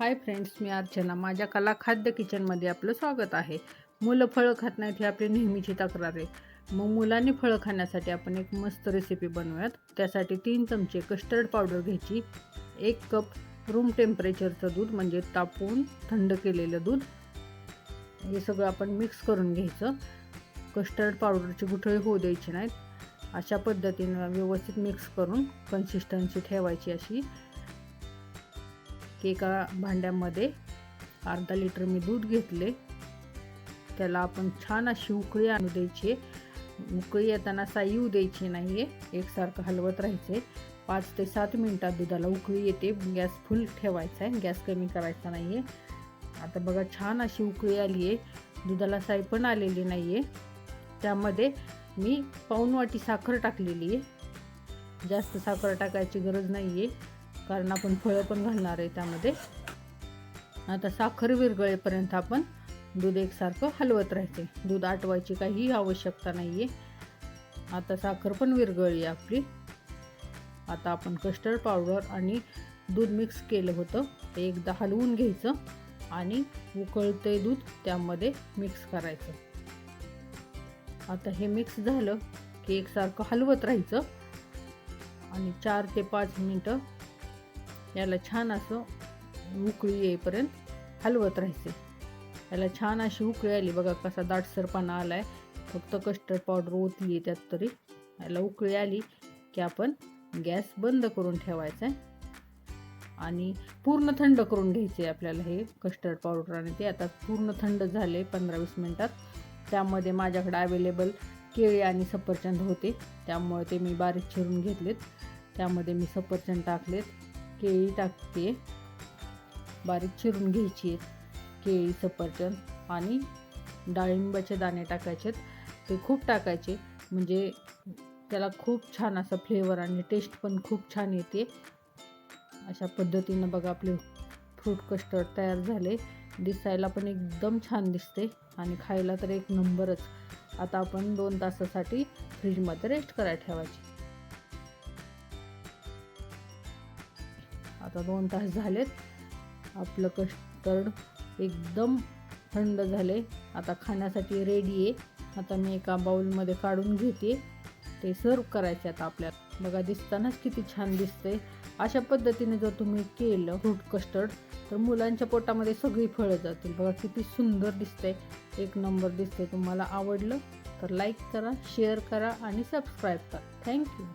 Hi friends मी अर्चना. माझ्या कला खाद्य किचनमध्ये आपलं स्वागत आहे. मुलं फळं खात नाहीत ही आपली नेहमीची तक्रार आहे. मग मुलांनी फळं खाण्यासाठी आपण एक मस्त रेसिपी बनवूयात. त्यासाठी तीन चमचे कस्टर्ड पावडर घ्यायची एक कप रूम टेम्परेचरचं दूध म्हणजे तापवून थंड केलेलं दूध. हे सगळं आपण मिक्स करून घ्यायचं. कस्टर्ड पावडरची गुठळी होऊ द्यायची नाहीत. अशा पद्धतीनं व्यवस्थित मिक्स करून कन्सिस्टन्सी ठेवायची अशी. की एका भांड्यामध्ये अर्धा लिटर मी दूध घेतले. त्याला आपण छान अशी उकळी आणू द्यायची. उकळी येताना साई येऊ द्यायची नाही आहे एकसारखं हलवत राहायचे पाच ते सात मिनटात दुधाला उकळी येते. गॅस फुल ठेवायचा आहे. गॅस कमी करायचा नाही आहे आता बघा छान अशी उकळी आली आहे दुधाला साई पण आलेली नाही आहे त्यामध्ये मी पाऊन वाटी साखर टाकलेली आहे जास्त साखर टाकायची गरज नाही आहे कारण आपण फळं पण घालणार आहे त्यामध्ये. आता साखर विरगळेपर्यंत आपण दूध एकसारखं हलवत राहायचे दूध आटवायची काहीही आवश्यकता नाही आहे आता साखर पण विरगळली आपली. आता आपण कस्टर्ड पावडर आणि दूध मिक्स केलं होतं. ते एकदा हलवून घ्यायचं आणि उकळते दूध त्यामध्ये मिक्स करायचं. आता हे मिक्स झालं की एकसारखं हलवत राहायचं. आणि चार ते पाच मिनटं याला छान असं उकळी येईपर्यंत हलवत राहायचे. याला छान अशी उकळी आली. बघा कसा दाटसरपणा आला आहे फक्त कस्टर्ड पावडर ओतली आहे त्यात तरी. याला उकळी आली की आपण गॅस बंद करून ठेवायचा आहे. आणि पूर्ण थंड करून घ्यायचे आपल्याला हे कस्टर्ड पावडर आणि ते. आता पूर्ण थंड झाले पंधरा वीस मिनटात. त्यामध्ये माझ्याकडे अवेलेबल केळी आणि सफरचंद होते. त्यामुळे ते मी बारीक चिरून घेतलेत. त्यामध्ये मी सफरचंद टाकलेत. केळी टाकते. बारीक चिरून घ्यायची आहेत. केळी सफरचंद आणि डाळिंबाचे दाणे टाकायचे ते खूप टाकायचे म्हणजे त्याला खूप छान असा फ्लेवर आणि टेस्ट पण खूप छान येते. अशा पद्धतीनं बघा आपले फ्रूट कस्टर्ड तयार झाले. दिसायला पण एकदम छान दिसते आणि खायला तर एक नंबरच. आता आपण दोन तासासाठी फ्रीजमध्ये रेस्ट करायला ठेवायची. आता दोन तास झालेत. आपलं कस्टर्ड एकदम थंड झाले. आता खाण्यासाठी रेडी आहे. आता मी एका बाऊलमध्ये काढून घेते. ते सर्व करायचे आता आपल्याला. बघा दिसतानाच किती छान दिसते अशा पद्धतीने जर तुम्ही केलं फ्रूट कस्टर्ड तर मुलांच्या पोटामध्ये सगळी फळं जातील. बघा किती सुंदर दिसते एक नंबर दिसते तुम्हाला आवडलं तर लाईक करा शेअर करा आणि सबस्क्राईब करा. थँक्यू